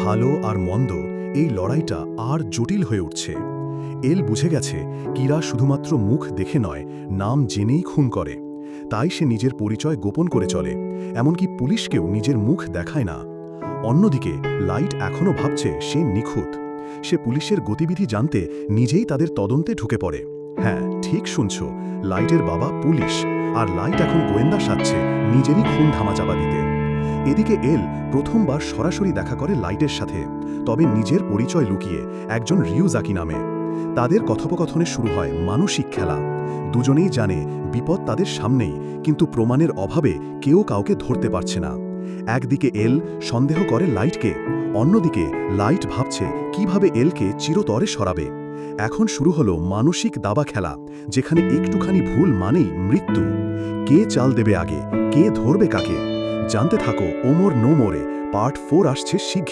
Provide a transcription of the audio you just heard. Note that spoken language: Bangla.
ভালো আর মন্দ, এই লড়াইটা আর জটিল হয়ে উঠছে। এল বুঝে গেছে কিরা শুধুমাত্র মুখ দেখে নয়, নাম জেনেই খুন করে। তাই সে নিজের পরিচয় গোপন করে চলে, এমনকি পুলিশকেও নিজের মুখ দেখায় না। অন্যদিকে, লাইট এখনও ভাবছে সে নিখুঁত। সে পুলিশের গতিবিধি জানতে নিজেই তাদের তদন্তে ঢুকে পড়ে। হ্যাঁ ঠিক শুনছ, লাইটের বাবা পুলিশ, আর লাইট এখন গোয়েন্দা সাজছে, নিজেরই খুন ধামাচাপা দিতে। এদিকে এল প্রথমবার সরাসরি দেখা করে লাইটের সাথে, তবে নিজের পরিচয় লুকিয়ে একজন রিউজাকি নামে। তাদের কথোপকথনে শুরু হয় মানসিক খেলা। দুজনেই জানে বিপদ তাদের সামনেই, কিন্তু প্রমাণের অভাবে কেউ কাউকে ধরতে পারছে না। একদিকে এল সন্দেহ করে লাইটকে, অন্যদিকে লাইট ভাবছে কীভাবে এলকে চিরতরে সরাবে। এখন শুরু হলো মানসিক দাবা খেলা, যেখানে একটুখানি ভুল মানেই মৃত্যু। কে চাল দেবে আগে, কে ধরবে কাকে? জানতে থাকো Omar no more part four আসছে শিগগির